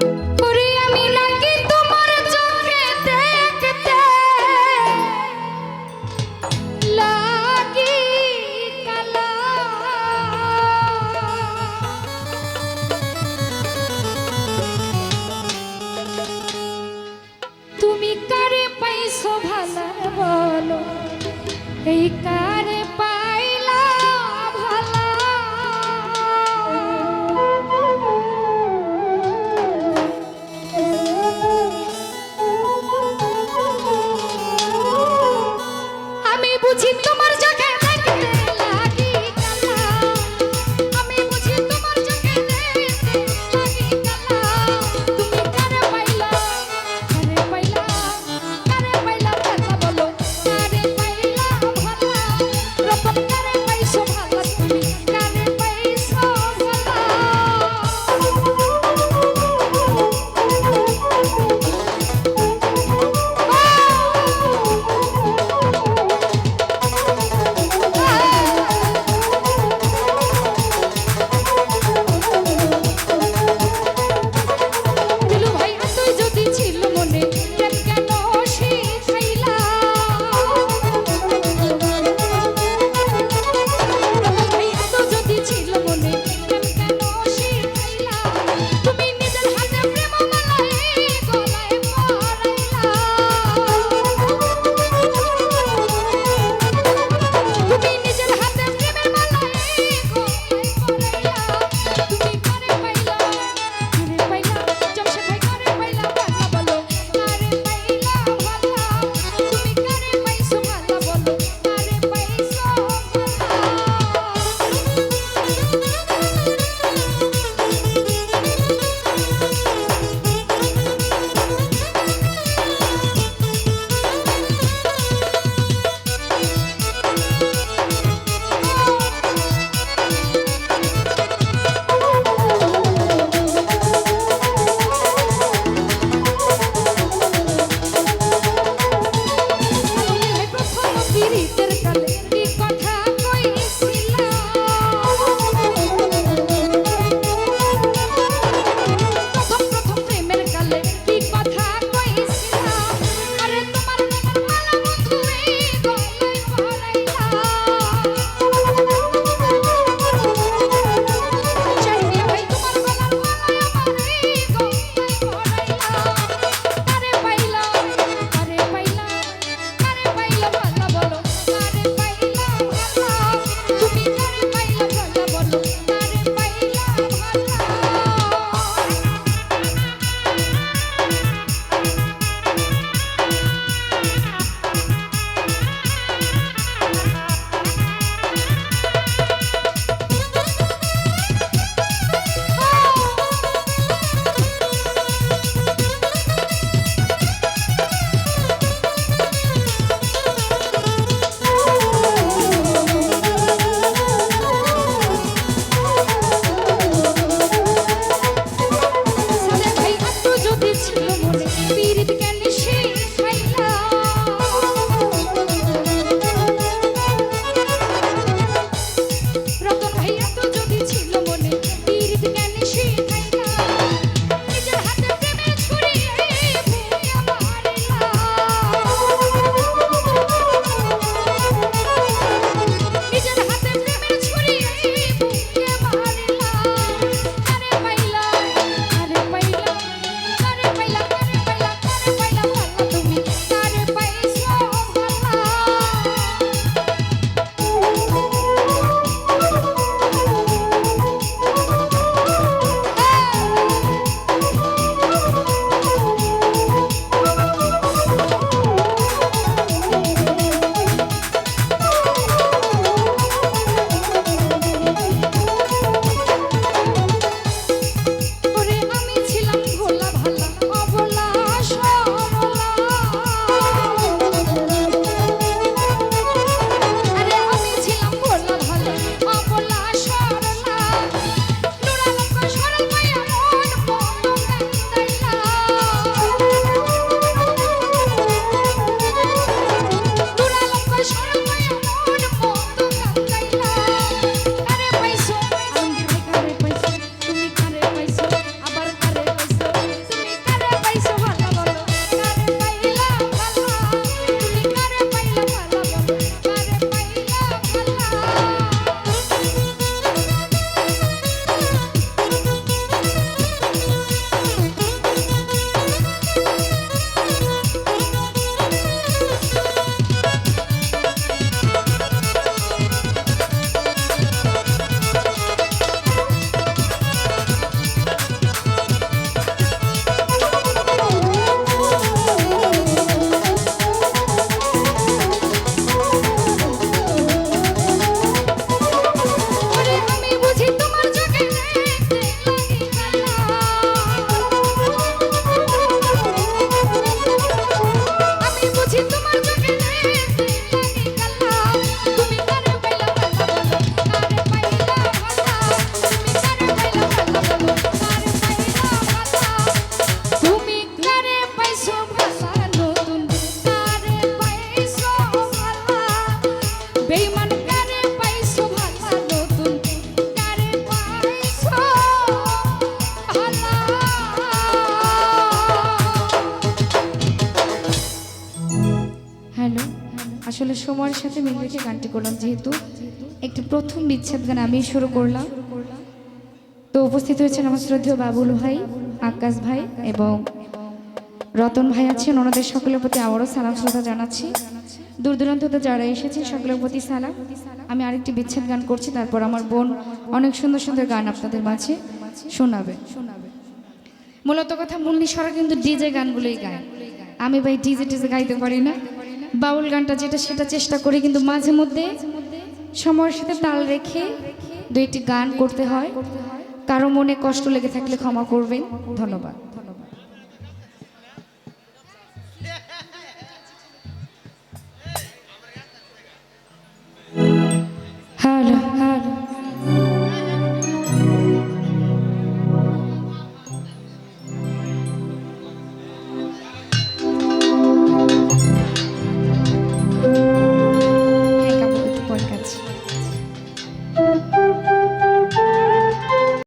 ওরে আমি আসলে সময়ের সাথে মিল রেখে গানটি করলাম, যেহেতু একটি প্রথম বিচ্ছেদ গান আমি শুরু করলাম। তো উপস্থিত হয়েছেন আমার শ্রদ্ধেয় বাবুল ভাই, আকাশ ভাই এবং রতন ভাই আছেন। ওনাদের সকলের প্রতি আবারও সালাম, শ্রদ্ধা জানাচ্ছি। দূর দূরান্ত থেকে যারা এসেছেন, সকলের প্রতি সালাম। আমি আরেকটি বিচ্ছেদ গান করছি, তারপর আমার বোন অনেক সুন্দর সুন্দর গান আপনাদের মাঝে শোনাবে। মূলত কথা মুন্নি সরা কিন্তু ডিজে গানগুলোই গায়। আমি ভাই ডিজে টিজে গাইতে পারি না। বাউল গানটা যেটা, সেটা চেষ্টা করি, কিন্তু মাঝে মধ্যে সময়ের সাথে তাল রেখে দুইটি গান করতে হয়। কারও মনে কষ্ট লেগে থাকলে ক্ষমা করবেন। ধন্যবাদ।